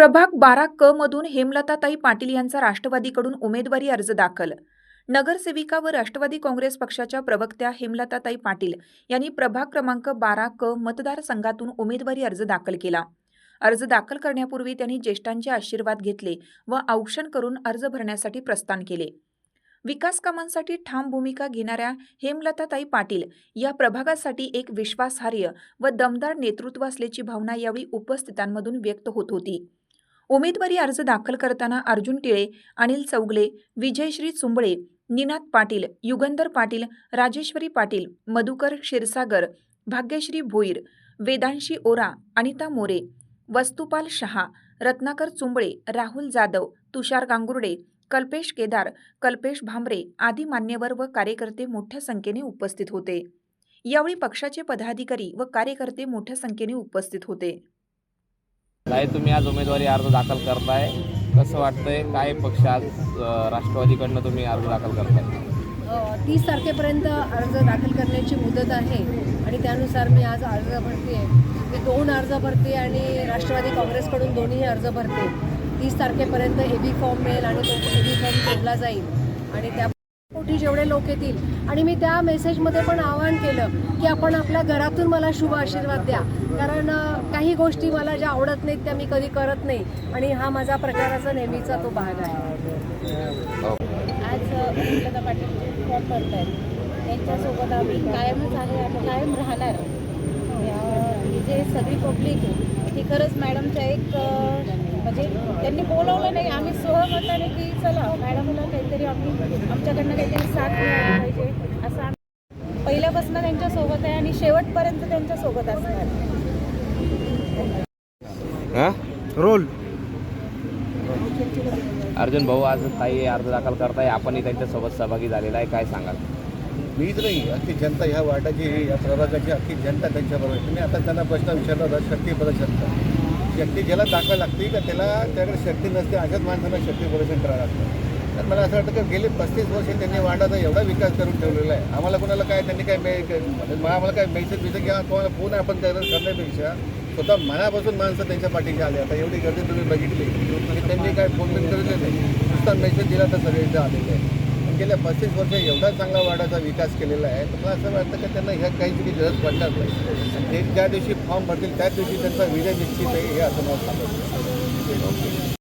प्रभाग बारा क मधून हेमलताताई पाटील यांचा राष्ट्रवादीकडून उमेदवारी अर्ज दाखल. नगरसेविका व राष्ट्रवादी काँग्रेस पक्षाच्या प्रवक्त्या हेमलताताई पाटील यांनी प्रभाग क्रमांक बारा क मतदारसंघातून उमेदवारी अर्ज दाखल केला. अर्ज दाखल करण्यापूर्वी त्यांनी ज्येष्ठांचे आशीर्वाद घेतले व औक्षण करून अर्ज भरण्यासाठी प्रस्थान केले. विकास कामांसाठी ठाम भूमिका घेणाऱ्या हेमलताताई पाटील या प्रभागासाठी एक विश्वासार्ह व दमदार नेतृत्व असल्याची भावना यावेळी उपस्थितांमधून व्यक्त होत होती. उमेदवारी अर्ज दाखल करताना अर्जुन टिळे अनिल चौगले विजयश्री चुंबळे निनाद पाटील युगंधर पाटील राजेश्वरी पाटील मधुकर क्षीरसागर भाग्यश्री भोईर वेदांशी ओरा अनिता मोरे वस्तुपाल शहा रत्नाकर चुंबळे राहुल जाधव तुषार गांगुर्डे कल्पेश केदार कल्पेश भांबरे आदी मान्यवर व कार्यकर्ते मोठ्या संख्येने उपस्थित होते. यावेळी पक्षाचे पदाधिकारी व कार्यकर्ते मोठ्या संख्येने उपस्थित होते. काय तुम्ही आज उमेदवारी अर्ज दाखल करताय. कसं वाटतंय? काय पक्ष आज राष्ट्रवादीकडनं तुम्ही अर्ज दाखल करताय? तीस तारखेपर्यंत अर्ज दाखल करण्याची मुदत आहे आणि त्यानुसार मी आज अर्ज भरते. मी दोन अर्ज भरते आणि राष्ट्रवादी काँग्रेसकडून दोन्ही अर्ज भरते. तीस तारखेपर्यंत ए बी फॉर्म मिळेल आणि तो ए बी फॉर्म जोडला जाईल आणि त्या कोटी जेवढे लोक येतील. आणि मी त्या मेसेजमध्ये पण आवाहन केलं की आपण आपल्या घरातून मला शुभ आशीर्वाद द्या. कारण काही गोष्टी मला ज्या आवडत नाहीत त्या मी कधी करत नाही. आणि हा माझा प्रचाराचा नेहमीचा तो भाग आहे. आज लता पाटील फॉर्म भरत आहेत त्यांच्यासोबत आम्ही कायमच आहे आणि कायम राहणार. जे सगळी पब्लिक खरंच मॅडमच्या एक म्हणजे त्यांनी बोलवलं नाही. आम्ही सहमताने की चला मॅडमला काहीतरी आम्ही आमच्याकडनं काहीतरी साथ मिळाली पाहिजे. असं आम्ही पहिल्यापासून त्यांच्यासोबत आहे आणि शेवटपर्यंत त्यांच्यासोबत असणार. हां? रोल. अर्जुन भाऊ आज ताई अर्ज दाखल करताय. आपणही त्यांच्यासोबत सहभागी झालेला आहे. काय सांगाल? मीच नाही अख्खी जनता ह्या वार्डाची या प्रभागाची अख्खी जनता त्यांच्याबरोबर आहे. तुम्ही आता त्यांना प्रश्न विचारला होता शक्ती प्रदर्शन शक्ती ज्याला दाखवायला लागते का त्याला त्याकडे शक्ती नसते अशाच माणसांना शक्ती प्रदर्शन करावं लागतं. तर मला असं वाटतं की गेली पस्तीस वर्ष त्यांनी वार्डाचा एवढा विकास करून ठेवलेला आहे. आम्हाला कोणाला काय त्यांनी काय मे म्हणजे मला आम्हाला काय मेसेज बिसेज किंवा कोणाला फोन आपण तयार करण्यापेक्षा स्वतः मनापासून माणसं त्यांच्या पाठीशी आले. आता एवढी गर्दी तुम्ही बघितली. की त्यांनी काय फोन बिन करून नाही. नुसता मेसेज दिला तर सगळे इथं आलेले आहे गेल्या पस्तीस वर्ष एवढा चांगला वार्डाचा विकास केलेला आहे तर मला असं वाटतं की त्यांना ह्या काहीतरी गरज पडणार नाही. ते ज्या दिवशी फॉर्म भरतील त्याच दिवशी त्यांचा विजय निश्चित आहे हे असं मला सांगतो